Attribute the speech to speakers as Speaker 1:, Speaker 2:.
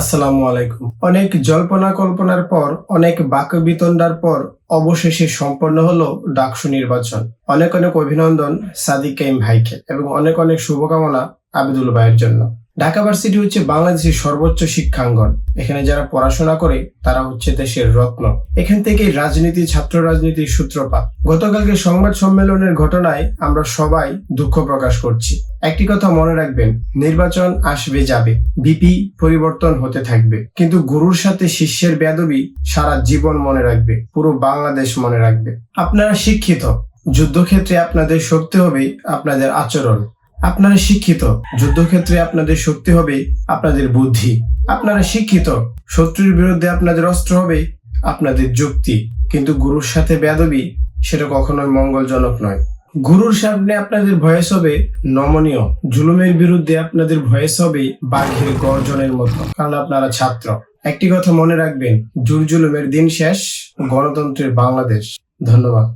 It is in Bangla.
Speaker 1: আসসালামু আলাইকুম। অনেক জল্পনা কল্পনার পর, অনেক বাক্য বিতণ্ডার পর অবশেষে সম্পন্ন হলো ডাকসু নির্বাচন। অনেক অনেক অভিনন্দন সাদিক কাইম ভাইকে এবং অনেক অনেক শুভকামনা আবিদুল ভাইয়ের জন্য। ঢাকা ভার্সিটি হচ্ছে বাংলাদেশের সর্বোচ্চ শিক্ষাঙ্গন। এখানে যারা পড়াশোনা করে, তারা হচ্ছে দেশের রত্ন। এখান থেকে রাজনীতি, ছাত্র রাজনীতির সূত্রপাত। গতকালকে সংবাদ সম্মেলনের ঘটনায় আমরা সবাই দুঃখ প্রকাশ করছি। একটি কথা মনে রাখবেন, নির্বাচন আসবে যাবে বিপি পরিবর্তন হতে থাকবে। কিন্তু গুরুর সাথে শিষ্যের বেদবি সারা জীবন মনে রাখবে, পুরো বাংলাদেশ মনে রাখবে। আপনারা শিক্ষিত, যুদ্ধক্ষেত্রে আপনাদের শক্তি হবে আপনাদের আচরণ। আপনারা শিক্ষিত। যুদ্ধক্ষেত্রে আপনাদের শক্তি হবে আপনাদের বুদ্ধি। আপনারা শিক্ষিত। শত্রুর বিরুদ্ধে আপনাদের অস্ত্র হবে আপনাদের যুক্তি। কিন্তু গুরুর সাথে বেদবি সেটা কখনোই মঙ্গলজনক নয়। গুরুর সামনে আপনাদের ভয়েস হবে নমনীয়। জুলুমের বিরুদ্ধে আপনাদের ভয়েস হবে বাঘের গর্জনের মতো, কারণ আপনারা ছাত্র। একটি কথা মনে রাখবেন জুল জুলুমের দিন শেষ, গণতন্ত্রের বাংলাদেশ। ধন্যবাদ।